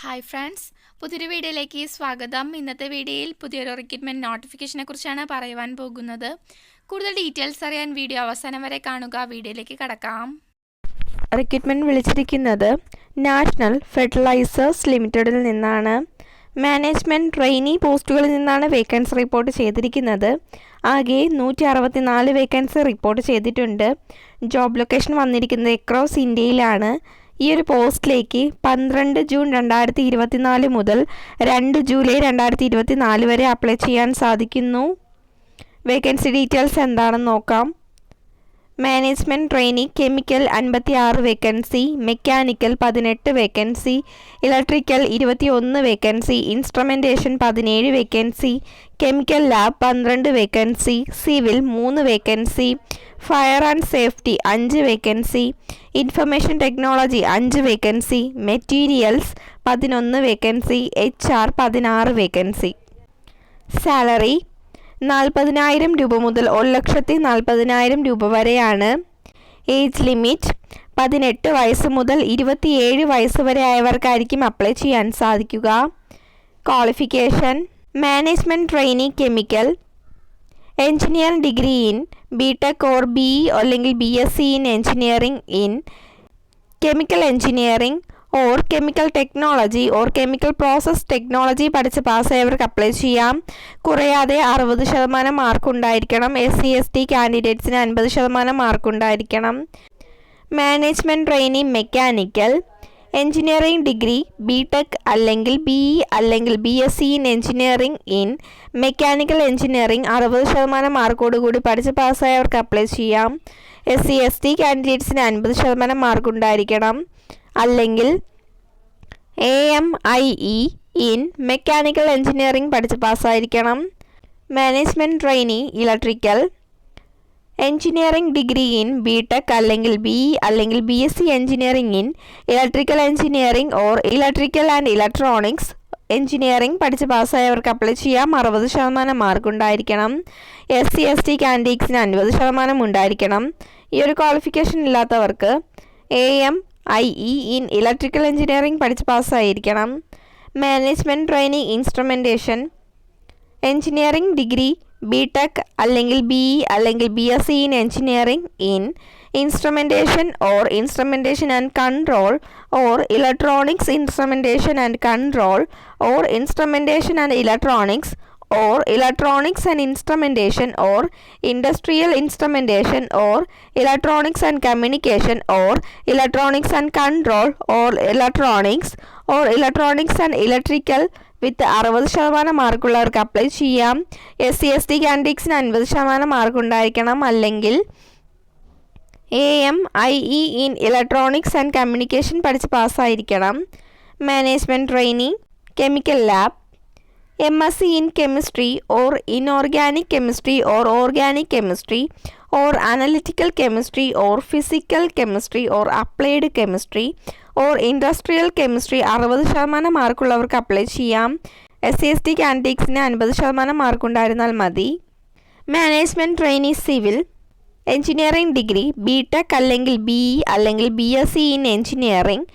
Hi friends പുതിയൊരു വീഡിയോയിലേക്ക് സ്വാഗതം. ഇന്നത്തെ വീഡിയോയിൽ പുതിയൊരു റിക്രൂട്ട്മെന്റ് നോട്ടിഫിക്കേഷനെ കുറിച്ചാണ് പറയുവാൻ പോകുന്നത്. കൂടുതൽ ഡീറ്റെയിൽസ് അറിയാൻ വീഡിയോ അവസാനം വരെ കാണുക. വീഡിയോയിലേക്ക് കടക്കാം. റിക്രൂട്ട്മെന്റ് വിളിച്ചിരിക്കുന്നത് നാഷണൽ ഫെർട്ടിലൈസേഴ്സ് ലിമിറ്റഡിൽ നിന്നാണ്. മാനേജ്മെന്റ് ട്രെയിനി പോസ്റ്റുകളിൽ നിന്നാണ് വേക്കൻസി റിപ്പോർട്ട് ചെയ്തിരിക്കുന്നത്. ആകെ നൂറ്റി അറുപത്തിനാല് വേക്കൻസി റിപ്പോർട്ട് ചെയ്തിട്ടുണ്ട്. ജോബ് ലൊക്കേഷൻ വന്നിരിക്കുന്നത് എക്രോസ് ഇന്ത്യയിലാണ്. ഈ ഒരു പോസ്റ്റിലേക്ക് പന്ത്രണ്ട് ജൂൺ രണ്ടായിരത്തി ഇരുപത്തിനാല് മുതൽ രണ്ട് ജൂലൈ രണ്ടായിരത്തി ഇരുപത്തിനാല് വരെ അപ്ലൈ ചെയ്യാൻ സാധിക്കുന്നു. വേക്കൻസി ഡീറ്റെയിൽസ് എന്താണെന്ന് നോക്കാം. മാനേജ്മെന്റ് ട്രെയിനി കെമിക്കൽ അൻപത്തി ആറ് വേക്കൻസി മെക്കാനിക്കൽ പതിനെട്ട് വേക്കൻസി ഇലക്ട്രിക്കൽ ഇരുപത്തി ഒന്ന് വേക്കൻസി ഇൻസ്ട്രുമെന്റേഷൻ പതിനേഴ് വേക്കൻസി കെമിക്കൽ ലാബ് പന്ത്രണ്ട് വേക്കൻസി സിവിൽ മൂന്ന് വേക്കൻസി ഫയർ ആൻഡ് സേഫ്റ്റി അഞ്ച് വേക്കൻസി ഇൻഫർമേഷൻ ടെക്നോളജി അഞ്ച് വേക്കൻസി മെറ്റീരിയൽസ് പതിനൊന്ന് വേക്കൻസി എച്ച് ആർ പതിനാറ് വേക്കൻസി. സാലറി നാൽപ്പതിനായിരം രൂപ മുതൽ ഒരു ലക്ഷത്തി നാൽപ്പതിനായിരം രൂപ വരെയാണ് ഏജ് ലിമിറ്റ്. പതിനെട്ട് വയസ്സ് മുതൽ ഇരുപത്തിയേഴ് വയസ്സ് വരെ ആയവർക്കായിരിക്കും അപ്ലൈ ചെയ്യാൻ സാധിക്കുക. Qualification management trainee chemical engineering degree in B tech or B അല്ലെങ്കിൽ B S C in engineering in chemical engineering or chemical technology or chemical process technology പഠിച്ച് പാസ്സായവർക്ക് അപ്ലൈ ചെയ്യാം. കുറയാതെ അറുപത് ശതമാനം മാർക്ക് ഉണ്ടായിരിക്കണം. എസ് സി എസ് ടി കാൻഡിഡേറ്റ്സിന് അൻപത് ശതമാനം മാർക്ക് ഉണ്ടായിരിക്കണം. Management training mechanical engineering degree B tech അല്ലെങ്കിൽ ബി ഇ അല്ലെങ്കിൽ B S C in engineering in mechanical engineering അറുപത് ശതമാനം മാർക്കോടുകൂടി പഠിച്ച് പാസ്സായവർക്ക് അപ്ലൈ ചെയ്യാം. എസ് സി എസ് ടി കാൻഡിഡേറ്റ്സിന് അൻപത് ശതമാനം മാർക്ക് ഉണ്ടായിരിക്കണം. അല്ലെങ്കിൽ A M I E in mechanical engineering പഠിച്ച് പാസ്സായിരിക്കണം. Management trainee electrical engineering degree in B tech അല്ലെങ്കിൽ ബി അല്ലെങ്കിൽ B S C engineering in electrical engineering or electrical and electronics engineering പഠിച്ച് പാസ്സായവർക്ക് അപ്ലൈ ചെയ്യാം. അറുപത് ശതമാനം മാർക്ക് ഉണ്ടായിരിക്കണം. എസ് സി എസ് ടി കാൻഡിഡേറ്റ്സിന് അൻപത് ശതമാനം ഉണ്ടായിരിക്കണം. ഈ ഒരു ക്വാളിഫിക്കേഷൻ ഇല്ലാത്തവർക്ക് A M I E in electrical engineering പഠിച്ച് പാസ്സായിരിക്കണം. Management training instrumentation engineering degree B tech അല്ലെങ്കിൽ ബി ഇ അല്ലെങ്കിൽ B S C in engineering in instrumentation or instrumentation and control or electronics instrumentation and control or instrumentation and electronics or electronics and instrumentation or industrial instrumentation or electronics and communication or electronics and control or electronics or electronics and electrical with അറുപത് ശതമാനം മാർക്കുള്ളവർക്ക് apply ചെയ്യാം S C S T കാൻഡിഡേറ്റ്സിന് അൻപത് ശതമാനം mark ഉണ്ടായിരിക്കണം അല്ലെങ്കിൽ A M I E in electronics and communication പഠിച്ച് പാസ്സായിരിക്കണം management training chemical lab M S C in chemistry or inorganic chemistry or organic chemistry or analytical chemistry or physical chemistry or applied chemistry or industrial chemistry അറുപത് ശതമാനം മാർക്കുള്ളവർക്ക് apply ചെയ്യാം. S C S T കാൻഡിഡേറ്റ്സിന് അൻപത് ശതമാനം മാർക്കുണ്ടായിരുന്നാൽ മതി. Management trainee civil engineering degree B tech അല്ലെങ്കിൽ ബി ഇ അല്ലെങ്കിൽ B S C in engineering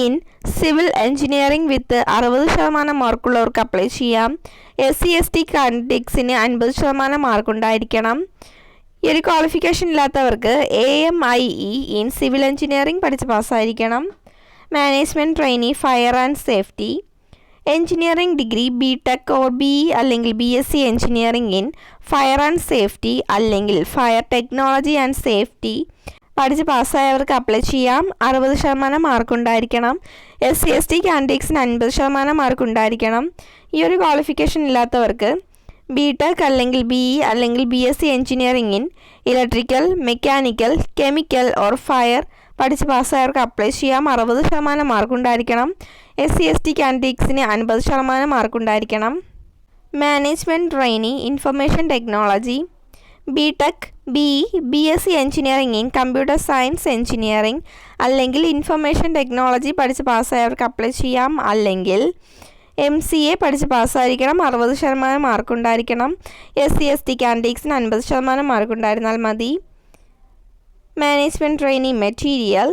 in civil engineering with അറുപത് ശതമാനം മാർക്കുള്ളവർക്ക് അപ്ലൈ ചെയ്യാം. എസ് സി എസ് ടി കാൻഡിഡേറ്റ്സിന് അൻപത് ശതമാനം മാർക്ക് ഉണ്ടായിരിക്കണം ഈ ഒരു ക്വാളിഫിക്കേഷൻ ഇല്ലാത്തവർക്ക് A M I E in civil engineering പഠിച്ച് പാസ്സായിരിക്കണം. Management trainee fire and safety. Engineering degree B tech or B E അല്ലെങ്കിൽ B S C engineering in fire and safety അല്ലെങ്കിൽ ഫയർ ടെക്നോളജി ആൻഡ് സേഫ്റ്റി. പഠിച്ച് പാസ്സായവർക്ക് apply ചെയ്യാം. അറുപത് ശതമാനം mark ഉണ്ടായിരിക്കണം. S C S T കാൻഡിഡേറ്റ്സിന് അൻപത് ശതമാനം മാർക്ക് ഉണ്ടായിരിക്കണം. ഈ ഒരു ക്വാളിഫിക്കേഷൻ ഇല്ലാത്തവർക്ക് ബി ടെക് അല്ലെങ്കിൽ ബി ഇ അല്ലെങ്കിൽ B S C engineering in electrical mechanical chemical or fire പഠിച്ച് പാസ്സായവർക്ക് അപ്ലൈ ചെയ്യാം. അറുപത് ശതമാനം മാർക്കുണ്ടായിരിക്കണം എസ് സി എസ് ടി കാൻഡിഡേറ്റ്സിന് അൻപത് ശതമാനം മാർക്കുണ്ടായിരിക്കണം management trainee information technology B tech B B S C engineering in computer science engineering അല്ലെങ്കിൽ ഇൻഫർമേഷൻ ടെക്നോളജി പഠിച്ച് പാസ്സായവർക്ക് അപ്ലൈ ചെയ്യാം. അല്ലെങ്കിൽ എം സി എ പഠിച്ച് പാസ്സായിരിക്കണം. അറുപത് ശതമാനം മാർക്കുണ്ടായിരിക്കണം എസ് സി എസ് ടി കാൻഡിഡേറ്റ്സിന് അൻപത് ശതമാനം മാർക്കുണ്ടായിരുന്നാൽ മതി. Management training material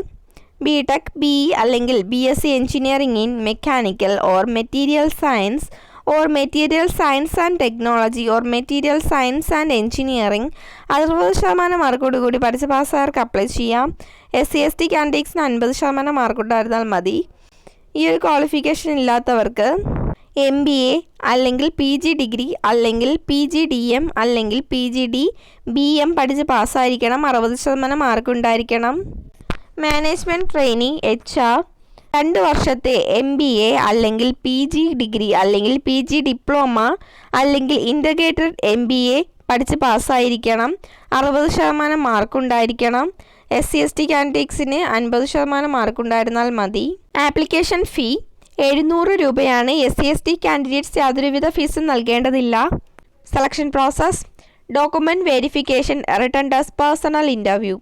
B tech B അല്ലെങ്കിൽ B S C engineering in mechanical or material science or material science and technology or material science and engineering അറുപത് ശതമാനം മാർക്കോട് കൂടി പഠിച്ച പാസ്സുകാർക്ക് അപ്ലൈ ചെയ്യാം. എസ് സി എസ് ടി കാൻഡിഡേറ്റ്സിന് അൻപത് ശതമാനം മാർക്കുണ്ടായിരുന്നാൽ മതി. ഈ ഒരു ക്വാളിഫിക്കേഷൻ ഇല്ലാത്തവർക്ക് എം ബി എ അല്ലെങ്കിൽ പി ജി ഡിഗ്രി അല്ലെങ്കിൽ പി ജി ഡി എം അല്ലെങ്കിൽ P G D B M പഠിച്ച് പാസ്സായിരിക്കണം. അറുപത് ശതമാനം മാർക്കുണ്ടായിരിക്കണം. മാനേജ്മെന്റ് ട്രെയിനിങ് എച്ച് ആർ രണ്ട് വർഷത്തെ എം ബി എ അല്ലെങ്കിൽ പി ജി ഡിഗ്രി അല്ലെങ്കിൽ പി ജി ഡിപ്ലോമ അല്ലെങ്കിൽ ഇന്റഗ്രേറ്റഡ് എം ബി എ പഠിച്ച് പാസ്സായിരിക്കണം. അറുപത് ശതമാനം മാർക്കുണ്ടായിരിക്കണം. എസ് സി എസ് ടി കാൻഡിഡേറ്റ്സിന് അൻപത് ശതമാനം മാർക്കുണ്ടായിരുന്നാൽ മതി. ആപ്ലിക്കേഷൻ ഫീ എഴുന്നൂറ് രൂപയാണ് S C S T candidates യാതൊരുവിധ ഫീസും നൽകേണ്ടതില്ല. Selection process document verification written test personal interview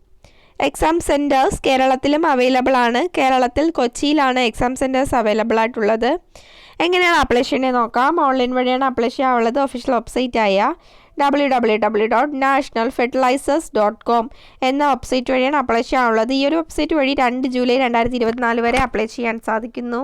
exam centres കേരളത്തിലും അവൈലബിൾ ആണ്. കേരളത്തിൽ കൊച്ചിയിലാണ് എക്സാം സെന്റേഴ്സ് അവൈലബിൾ ആയിട്ടുള്ളത്. എങ്ങനെയാണ് അപ്ലൈ ചെയ്യേണ്ടത് നോക്കാം. ഓൺലൈൻ വഴിയാണ് അപ്ലൈ ചെയ്യാനുള്ളത് ഒഫീഷ്യൽ വെബ്സൈറ്റ് ആയ W W W dot national fertilizers dot com എന്ന വെബ്സൈറ്റ് വഴിയാണ് അപ്ലൈ ചെയ്യാനുള്ളത്. ഈ ഒരു വെബ്സൈറ്റ് വഴി രണ്ട് ജൂലൈ രണ്ടായിരത്തി ഇരുപത്തിനാല് വരെ അപ്ലൈ ചെയ്യാൻ സാധിക്കുന്നു.